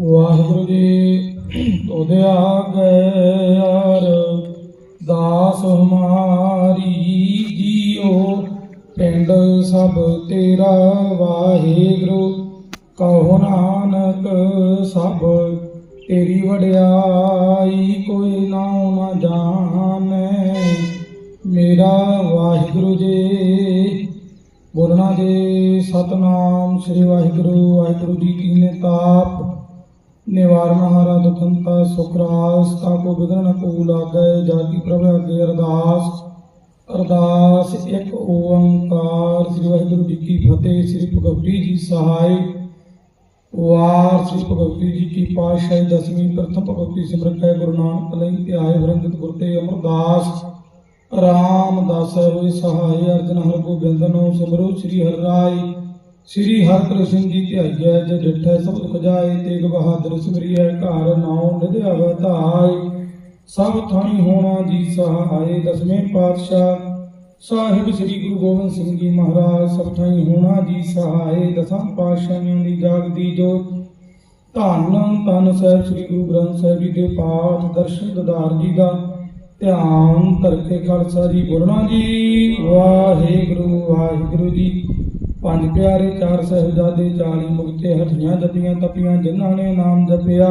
ਵਾਹਿਗੁਰੂ ਜੀ ਤੋਦੇ ਆਗੇ ਦਾਸ ਹਮਾਰੀ ਜੀਓ, ਪਿੰਡ ਸਭ ਤੇਰਾ ਵਾਹਿਗੁਰੂ। ਕਹੋ ਨਾਨਕ ਸਭ ਤੇਰੀ ਵਡਿਆਈ, ਕੋਈ ਨਾਉ ਨਾ ਜਾਣੈ। ਮੇਰਾ ਵਾਹਿਗੁਰੂ ਜੀ, ਬੋਲਣਾ ਜੀ, ਸਤਨਾਮ ਸ੍ਰੀ ਵਾਹਿਗੁਰੂ ਵਾਹਿਗੁਰੂ ਜੀ ਕੀ ਨੇ ਤਾਪ ਨਿਤਾਪ ਨਿਵਾਰਨ ਹਾਰਾ ਦੁਖੰਤਾ ਸੁਖਰਾਸ ਤਾ ਕੋ ਵਿਗਨ ਕੋ ਲਾਗੈ ਜਾਤੀ ਪ੍ਰਭ ਅਗੇ ਅਰਦਾਸ। ਅਰਦਾਸ ਇੱਕ ਓੰਕਾਰ, ਸ੍ਰੀ ਵਾਹਿਗੁਰੂ ਜੀ ਕੀ ਫਤਿਹ, ਸ੍ਰੀ ਭਗਵਤੀ ਜੀ ਸਹਾਈ ਵਾਰ ਸ੍ਰੀ ਭਗਵਤੀ ਜੀ ਕੀ ਪਾਤਸ਼ਾਹੀ, ਦਸਵੀਂ ਪ੍ਰਥਮ ਭਗਵਤੀ ਸਿਮਰਤ ਹੈ, ਗੁਰੂ ਨਾਨਕ ਲਈ ਧਿਆਏ ਵਰੰਗਤ ਗੁਰ ਤੇ ਅਮਰਦਾਸ। ਰਾਮਦਾਸ ਹੋਏ ਸਹਾਈ ਅਰਜਨ ਹਰ ਗੋਬਿੰਦ ਨੂੰ ਸਿਮਰੋ ਸ੍ਰੀ ਹਰਿ ਰਾਏ। ਸ੍ਰੀ ਹਰਿਕ੍ਰਿਸ਼ਨ ਜੀ ਧਿਆਈਐ ਜੇ ਡਿਠੈ ਸਭ ਦੁਖ ਜਾਏ ਤੇਗ ਬਹਾਦਰ ਸਿਮਰਿਐ, ਘਰ ਨਾਉ ਨਿਧਿਆ ਵਧਾਈ ਸਭ ਥਾਣੀ ਹੋਣਾ ਜੀ ਸਹਾਈ ਦਸਵੇਂ ਪਾਤਸ਼ਾਹ। ਸਾਹਿਬ ਸ੍ਰੀ ਗੁਰੂ ਗੋਬਿੰਦ ਸਿੰਘ ਜੀ ਮਹਾਰਾਜ, ਸਭ ਥਾਈ ਹੋਣਾ ਜੀ ਸਹਾਏ ਦਸਾਂ ਪਾਤਸ਼ਾਹਾਂ ਦੀ ਜਾਗਦੀ ਜੋਤ ਧੰਨ ਧੰਨ ਸਾਹਿਬ ਸ੍ਰੀ ਗੁਰੂ ਗ੍ਰੰਥ ਸਾਹਿਬ ਜੀ ਦੇ ਪਾਠ, ਦਰਸ਼ਨ ਦਦਾਰ ਜੀ ਦਾ। ਧਿਆਨ ਕਰਕੇ ਖਾਲਸਾ ਜੀ ਬੋਲਣਾ ਜੀ, ਵਾਹਿਗੁਰੂ ਵਾਹਿਗੁਰੂ ਜੀ ਪੰਜ ਪਿਆਰੇ ਚਾਰ ਸਹਿਬਜ਼ਾਦੇ 40 ਮੁਕਤੇ ਹੱਥੀਆਂ ਜਪੀਆਂ ਤਪੀਆਂ, ਜਿਨ੍ਹਾਂ ਨੇ ਨਾਮ ਜਪਿਆ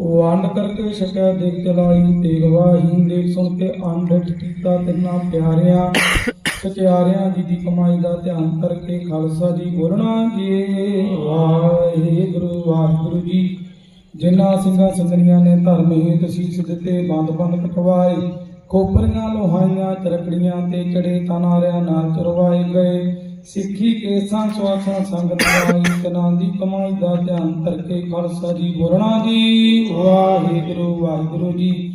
ਵੰਡ ਕਰਕੇ ਛਕਿਆ, ਦੇਖ ਚਲਾਈ ਤੇਗ ਵਾਹੀ ਦੇਖ ਸੁਣ ਕੇ ਅੰਡਟ ਕੀਤਾ ਤਿੰਨਾ ਪਿਆਰਿਆਂ ਸਚਿਆਰਿਆਂ ਜੀ ਦੀ ਕਮਾਈ ਦਾ ਧਿਆਨ ਕਰਕੇ ਖਾਲਸਾ ਜੀ ਬੋਲਣਾ ਜੀ ਵਾਹਿਗੁਰੂ ਵਾਹਿਗੁਰੂ ਜੀ, ਜਿਨ੍ਹਾਂ ਸਿੰਘਾਂ ਸੰਗਨੀਆਂ ਨੇ ਧਰਮ ਹੇਤ ਸੀਸ ਦਿੱਤੇ, ਬੰਦ ਬੰਦ ਕਟਵਾਏ ਖੋਪਰੀਆਂ, ਲੋਹਾਈਆਂ ਚਰਕੜੀਆਂ ਤੇ ਚੜੇ ਤਨਾਰਿਆਂ ਨਾਲ ਚਰਵਾਏ ਗਏ। ਸਿੱਖੀ ਕੇਸਾਂ ਸਵਾਸਾਂ ਸੰਗ ਦਵਾਈ ਤਨਾਂ ਦੀ ਕਮਾਈ ਦਾ ਧਿਆਨ ਕਰਕੇ ਖਾਲਸਾ ਜੀ ਬੋਲਣਾ ਜੀ। ਵਾਹਿਗੁਰੂ ਵਾਹਿਗੁਰੂ ਜੀ।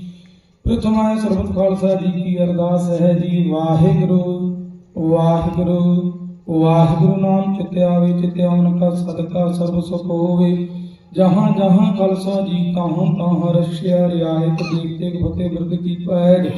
ਪ੍ਰਥਮਾ ਸਰਬਤ ਖਾਲਸਾ ਜੀ ਕੀ ਅਰਦਾਸ ਹੈ ਜੀ। ਵਾਹਿਗੁਰੂ ਵਾਹਿਗੁਰੂ ਵਾਹਿਗੁਰੂ ਨਾਮ ਚਿਤਿ ਆਵੇ ਕਾ ਸਦਕਾ ਸਰਬ ਸੁਖ ਹੋਵੇ। ਜਹਾਂ ਜਹਾਂ ਖਾਲਸਾ ਜੀ ਤਾਹਾਂ ਤਾਹਾਂ ਰਸ਼ਿਆ ਰਿਆਇਤ ਦੇਖਤੇ ਫਤਿਹ ਬਿਰਦ ਕੀ ਪੈਜ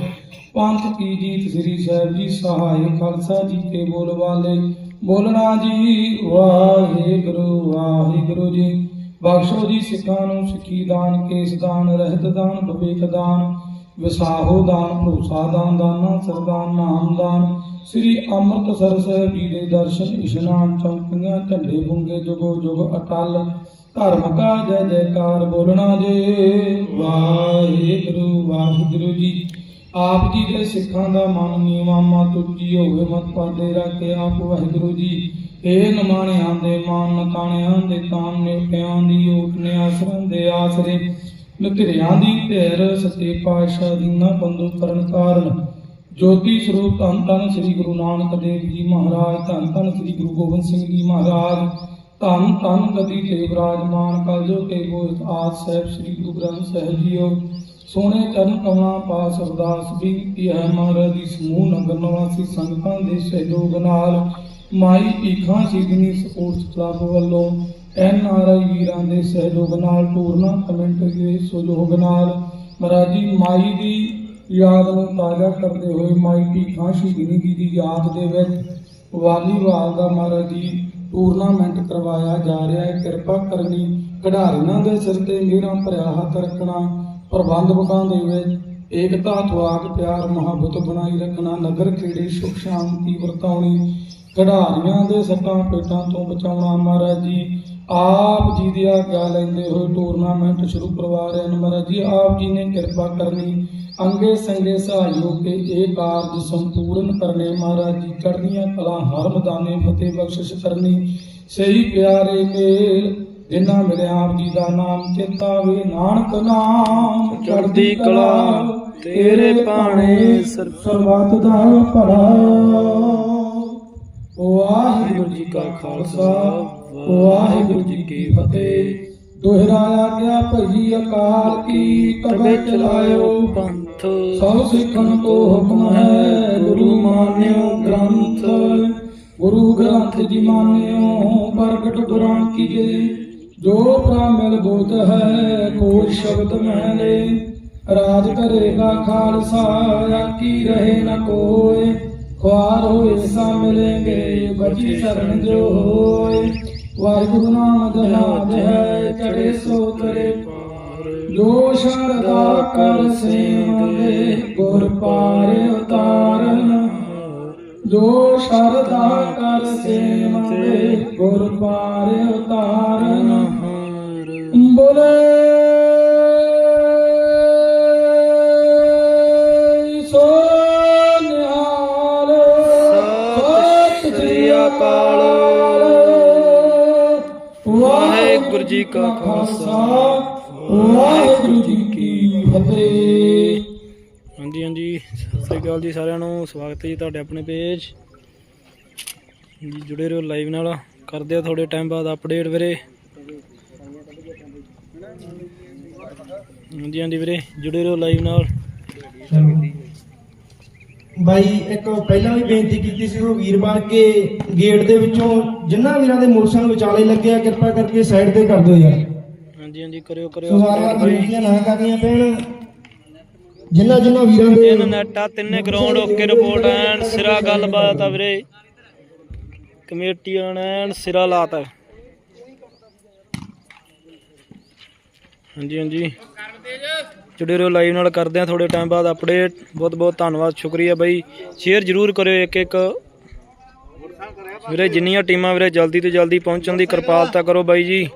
ਪੰਥ ਕੀ ਜੀਤ ਸ੍ਰੀ ਸਾਹਿਬ ਜੀ ਸਹਾਇ ਖਾਲਸਾ ਜੀ ਤੇ ਬੋਲ ਵਾਲੇ। ਬੋਲਣਾ ਜੀ, ਵਾਹਿਗੁਰੂ ਵਾਹਿਗੁਰੂ ਜੀ। ਬਖਸ਼ੋ ਜੀ ਸਿੱਖਾਂ ਨੂੰ ਸਿੱਖੀ ਦਾਨ, ਕੇਸ ਦਾਨ, ਰਹਿਤ ਦਾਨ, ਵਿਵੇਕ ਦਾਨ, ਵਿਸਾਹੋ ਦਾਨ, ਭਰੋਸਾ ਦਾਨ, ਦਾਨਾ ਸਰਦਾਨ ਨਾਮ ਦਾਨ। ਸ੍ਰੀ ਅੰਮ੍ਰਿਤਸਰ ਸਾਹਿਬ ਜੀ ਦੇ ਦਰਸ਼ਨ, ਇਸ਼ਨਾਨ, ਚੌਂਕੀਆਂ, ਝੰਡੇ ਬੁੰਗੇ, ਜੁਗੋ ਜੁਗ ਅਟਲ। ਧਰਮ ਕਾ ਜੈ ਜੈਕਾਰ, ਬੋਲਣਾ ਜੇ, ਵਾਹਿਗੁਰੂ ਵਾਹਿਗੁਰੂ ਜੀ। ਆਪ ਜੀ ਦੇ ਸਿੱਖਾਂ ਦਾ ਮਨ ਨੀਵਾਂ ਮਤ ਉੱਚੀ ਹੋਵੇ ਮਤ ਪਾਦੇ ਰੱਖੇ ਆਪ ਵਾਹਿਗੁਰੂ ਜੀ। ਇਹ ਨਮਾਣਿਆਂ ਦੇ ਮਾਨ ਨਤਾਣਿਆਂ ਦੇ ਤਾਨ ਨਿਉਟਿਆਂ ਦੀ ਓਟ ਨੇ ਦੇ ਆਸਰੇ ਨਤਿਰਿਆਂ ਦੀ ਧਿਰ ਸੱਚੇ ਪਾਤਸ਼ਾਹ ਦੀ ਨਾ ਬੰਦੂ ਕਰਨ ਕਾਰਨ ਜੋਤੀ ਸਰੂਪ ਧੰਨ ਧੰਨ ਸ੍ਰੀ ਗੁਰੂ ਨਾਨਕ ਦੇਵ ਜੀ ਮਹਾਰਾਜ, ਧੰਨ ਧੰਨ ਸ੍ਰੀ ਗੁਰੂ ਗੋਬਿੰਦ ਸਿੰਘ ਜੀ ਮਹਾਰਾਜ। ਧੰਨ ਧੰਨ ਗਦੀ ਤੇ ਵਿਰਾਜਮਾਨ ਕਲਜੋ ਤੇ ਗੋਇਤ ਆਦ ਸਾਹਿਬ ਸ੍ਰੀ ਗੁਰੂ ਗ੍ਰੰਥ ਸਾਹਿਬ ਜੀਓ। ਸੋਹਣੇ ਚਰਨ ਕਮਲਾਂ ਪਾਸ ਅਰਦਾਸ ਬੇਨਤੀ ਹੈ ਮਹਾਰਾਜ ਦੀ ਸਮੂਹ ਨਗਰ ਨਿਵਾਸੀ ਸੰਗਤਾਂ ਦੇ ਸਹਿਯੋਗ ਨਾਲ ਮਾਈ ਭੀਖਾਂ ਸਿੱਧਨੀ ਸਪੋਰਟਸ ਕਲੱਬ ਵੱਲੋਂ। ਐਨ ਆਰ ਆਈ ਵੀਰਾਂ ਦੇ ਸਹਿਯੋਗ ਨਾਲ ਟੂਰਨਾਮੈਂਟ ਦੇ ਸਹਿਯੋਗ ਨਾਲ ਮਹਾਰਾਜੀ ਮਾਈ ਦੀ ਯਾਦ ਨੂੰ ਤਾਜ਼ਾ ਕਰਦੇ ਹੋਏ ਮਾਈ ਭੀਖਾਂ ਸਿੱਧਨੀ ਜੀ ਦੀ ਯਾਦ ਦੇ ਵਿੱਚ ਵਾਲੀਵਾਲ ਦਾ ਮਹਾਰਾਜ ਜੀ ਟੂਰਨਾਮੈਂਟ ਕਰਵਾਇਆ ਜਾ ਰਿਹਾ ਹੈ। ਕਿਰਪਾ ਕਰਨੀ ਖਿਡਾਰੀਆਂ ਦੇ ਸਿਰ ਤੇ ਮੇਰਾ ਭਰਿਆ ਹੱਥ ਰੱਖਣਾ। ਪ੍ਰਬੰਧਕਾਂ ਦੇ ਵਿੱਚ ਏਕਤਾ ਤਵਾਗ ਪਿਆਰ, ਮੁਹੱਬਤ ਬਣਾਈ ਰੱਖਣਾ, ਨਗਰ ਖੇੜੇ, ਸੁਖ, ਸ਼ਾਂਤੀ ਵਰਤਾਉਣੀ ਖਿਡਾਰੀਆਂ ਦੇ ਸੱਟਾਂ ਪੇਟਾਂ ਤੋਂ ਬਚਾਉਣਾ ਮਹਾਰਾਜ ਜੀ। ਆਪ ਜੀ ਦੀ ਆਗਿਆ ਲੈਂਦੇ ਹੋਏ ਟੂਰਨਾਮੈਂਟ ਸ਼ੁਰੂ ਕਰਵਾ ਰਹੇ ਹਨ ਮਹਾਰਾਜ ਜੀ। ਆਪ ਜੀ ਨੇ ਕਿਰਪਾ ਕਰਨੀ, ਅੰਗੇ ਸੰਗੇ ਸਹਾਇਓ ਕੇ ਇਹ ਕਾਰਜ ਸੰਪੂਰਨ ਕਰਨੇ ਮਹਾਰਾਜ ਜੀ। ਚੜ੍ਹਦੀਆਂ ਕਲਾ ਹਰ ਮਦਾਨੇ ਫਤਿਹ ਬਖਸ਼ਿਸ਼ ਕਰਨੀ। ਸਹੀ ਪਿਆਰੇ ਮੇਲ ਜਿਨ੍ਹਾਂ ਮਿਲਿਆ ਆਪ ਜੀ ਦਾ ਨਾਮ ਚੇਤਾਵੇ ਨਾਨਕ ਨਾਮ ਚੜ੍ਹਦੀ ਕਲਾ ਤੇਰੇ ਸਰ- ਸਰਬੱਤ ਦਾ ਭਲਾ। ਵਾਹਿਗੁਰੂ ਜੀ ਕਾ ਖਾਲਸਾ ਵਾਹਿਗੁਰੂ ਜੀ ਕੀ ਫਤਿਹ। ਦੁਹਰਾਇਆ ਗਿਆ ਭਈ ਅਕਾਲ ਕੀ ਤਵੇ ਚਲਾਇਓ ਪੰਥ। ਸਭ ਸਿੱਖਣ ਕੋ ਹੁਕਮ ਹੈ ਗੁਰੂ ਮਾਨਿਓ ਗ੍ਰੰਥ। ਗੁਰੂ ਗ੍ਰੰਥ ਜੀ ਮਾਨਿਓ ਪ੍ਰਗਟ ਗੁਰਾਂ ਕੀਏ। ਜੋ ਪ੍ਰਾਮਿਲ ਬੋਧ ਹੈ ਕੋਈ ਸ਼ਬਦ ਮੈਲੇ ਰਾਜ ਕਰੇਗਾ ਖਾਲਸਾ ਆਕੀ ਰਹੇ ਨ ਕੋਏ। ਖੁਆਰ ਹੋਏ ਸਾ ਮਿਲेंगे ਬਚੀ ਸ਼ਰਨ ਜੋ ਹੋਏ। ਵਾਹਿਗੁਰੂ ਨਾਮ ਜਹਾਜ ਹੈ ਚੜੇ ਸੋ ਤਰੇ ਜੋ ਸ਼ਰਦਾ ਕਰ ਸੇਵਦੇ ਗੁਰ ਪਾਰ ਉਤਾਰਨ ਜੋ ਸ਼ਰਦਾ ਕਰ ਸੇਵਦੇ ਗੁਰ ਪਾਰ ਉਤਾਰਨ। ਬੋਲੇ, ਸੋ ਨਿਹਾਲ, ਸਤਿ ਸ੍ਰੀ ਅਕਾਲ। ਵਾਹਿਗੁਰੂ ਜੀ ਕਾ ਖਾਲਸਾ, ਵਾਹਿਗੁਰੂ ਜੀ ਕੀ ਫਤਿਹ। ਹਾਂਜੀ ਹਾਂਜੀ। ਸਤਿ ਸ੍ਰੀ ਅਕਾਲ ਜੀ ਸਾਰਿਆਂ ਨੂੰ ਸਵਾਗਤ ਹੈ ਜੀ ਤੁਹਾਡੇ ਆਪਣੇ ਪੇਜ ਜੀ ਜੁੜੇ ਰਹੋ ਲਾਈਵ ਨਾਲ। ਕਰਦੇ ਆ ਥੋੜੇ ਟਾਈਮ ਬਾਅਦ ਅਪਡੇਟ ਵੀਰੇ। ਹਾਂਜੀ ਹਾਂਜੀ ਵੀਰੇ ਜੁੜੇ ਰਹੋ ਲਾਈਵ ਨਾਲ। ਬਾਈ ਇੱਕ ਪਹਿਲਾਂ ਵੀ ਬੇਨਤੀ ਕੀਤੀ ਸੀ ਉਹ ਵੀਰਵਾਰ ਕੇ ਗੇਟ ਦੇ ਵਿੱਚੋਂ ਜਿੰਨਾ ਵੀਰਾਂ ਦੇ ਮੋਟਰਸਾਈਕਲ ਵਿਚਾਲੇ ਲੱਗੇ ਆ ਕਿਰਪਾ ਕਰਕੇ ਸਾਈਡ ਤੇ ਕਰ ਦਿਓ ਯਾਰ। ਹਾਂਜੀ ਹਾਂਜੀ ਕਰਿਓ ਕਰਿਓ ਸੋ ਵਾਰ ਵਾਰ update ਬਾਈ। ਬੇਨਤੀਆਂ ਨਾ ਕਰਨੀਆਂ ਪੈਣ। ਜਿੰਨਾ ਜਿੰਨਾ ਵੀਰਾਂ ਦੇ ਤਿੰਨ ਨੈਟ, ਤਿੰਨੇ ਗਰਾਊਂਡ ਓਕੇ ਰਿਪੋਰਟ ਐਨ ਸਿਰਾ ਗੱਲਬਾਤ ਆ ਵੀਰੇ। ਕਮੇਟੀਆਂ ਐਨ ਸਿਰਾ ਲਾਤਾ ਹਾਂਜੀ ਹਾਂਜੀ। ਜੁੜੇ ਰਹੋ ਲਾਈਵ ਨਾਲ, ਕਰਦੇ ਆ ਥੋੜੇ ਟਾਈਮ ਬਾਅਦ ਅਪਡੇਟ ਬਹੁਤ ਬਹੁਤ ਧੰਨਵਾਦ, ਸ਼ੁਕਰੀਆ ਬਾਈ। ਸ਼ੇਅਰ ਜਰੂਰ ਕਰਿਓ ਇੱਕ ਇੱਕ। ਵੀਰੇ, ਜਿੰਨੀਆਂ ਟੀਮਾਂ ਵੀਰੇ ਜਲਦੀ ਤੋਂ ਜਲਦੀ ਪਹੁੰਚਣ ਦੀ ਕਿਰਪਾਲਤਾ ਕਰੋ ਬਾਈ ਜੀ।